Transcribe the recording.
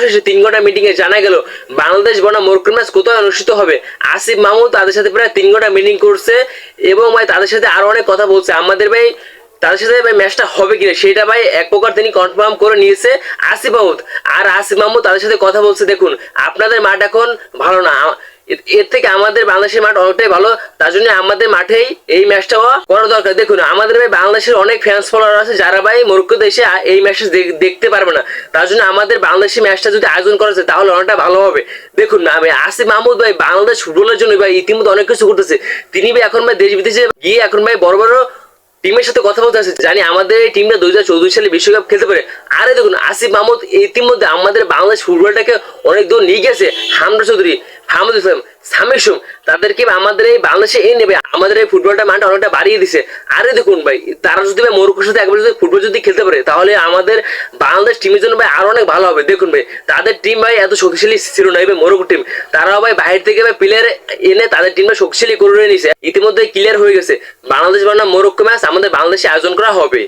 অবশেষে তিন ঘণ্টা মিটিং এ জানা গেল, বাংলাদেশ বনাম মরক্কোর ম্যাচ কোথায় অনুষ্ঠিত হবে? আসিফ মাহমুদ তাদের সাথে প্রায় তিন ঘণ্টা মিটিং করছে এবং ভাই তাদের সাথে আরও অনেক কথা বলছে। আমাদের ভাই, তাদের সাথে ভাই ম্যাচটা হবে কিনা সেটা ভাই এক প্রকার তিনি কনফার্ম করে নিয়েছে আসিফ মাহমুদ। আর আসিফ মাহমুদ তাদের সাথে কথা বলছে, দেখুন, আপনাদের মাঠ এখন ভালো না। এর- থেকে আমাদের বাংলাদেশের মাঠ অনেকটাই ভালো। তার জন্য আমাদের মাঠেই এই ম্যাচটা করা দরকার। দেখুন, আমাদের ভাই বাংলাদেশের অনেক ফ্যান্স ফলোয়ার আছে, যারা ভাই মরক্কো দেশে এই ম্যাচটা দেখতে পারবে না। তার জন্য আমাদের বাংলাদেশি ম্যাচটা যদি আয়োজন করা যায়, তাহলে অনেকটা ভালো হবে। দেখুন না ভাই আসিফ মাহমুদ ভাই বাংলাদেশ ফুটবলের জন্য ভাই ইতিমধ্যে অনেক কিছু করতেছে। তিনি ভাই এখন ভাই দেশ বিদেশে গিয়ে এখন ভাই বড় বড় টিমের সাথে কথা বলতে আছে জানি আমাদের এই টিমটা দুই হাজার চৌদ্দ সালে বিশ্বকাপ খেলতে পারে। আরে দেখুন, আসিফ মাহমুদ ইতিমধ্যে আমাদের বাংলাদেশ ফুটবলটাকে অনেক দূর নিয়ে গেছে। হামরা চৌধুরী হামদ ইসলাম সামির সুম, তাদেরকে আমাদের এই বাংলাদেশে এই নেবে। আমাদের এই ফুটবলটা মানটা অনেকটা বাড়িয়ে দিছে। আরে দেখুন ভাই, তারা যদি ভাই মরক্কোর সাথে একবার যদি ফুটবল যদি খেলতে পারে, তাহলে আমাদের বাংলাদেশ টিমের জন্য ভাই আরও অনেক ভালো হবে। দেখুন ভাই, তাদের টিম ভাই এত শক্তিশালী ছিল না এবার মরক্কো টিম তারাও ভাই বাইরে থেকে ভাই প্লেয়ার এনে তাদের টিমটা শক্তিশালী করে নিয়েছে ইতিমধ্যে ক্লিয়ার হয়ে গেছে। বাংলাদেশ বনাম মরক্কো ম্যাচ আমাদের বাংলাদেশে আয়োজন করা হবে।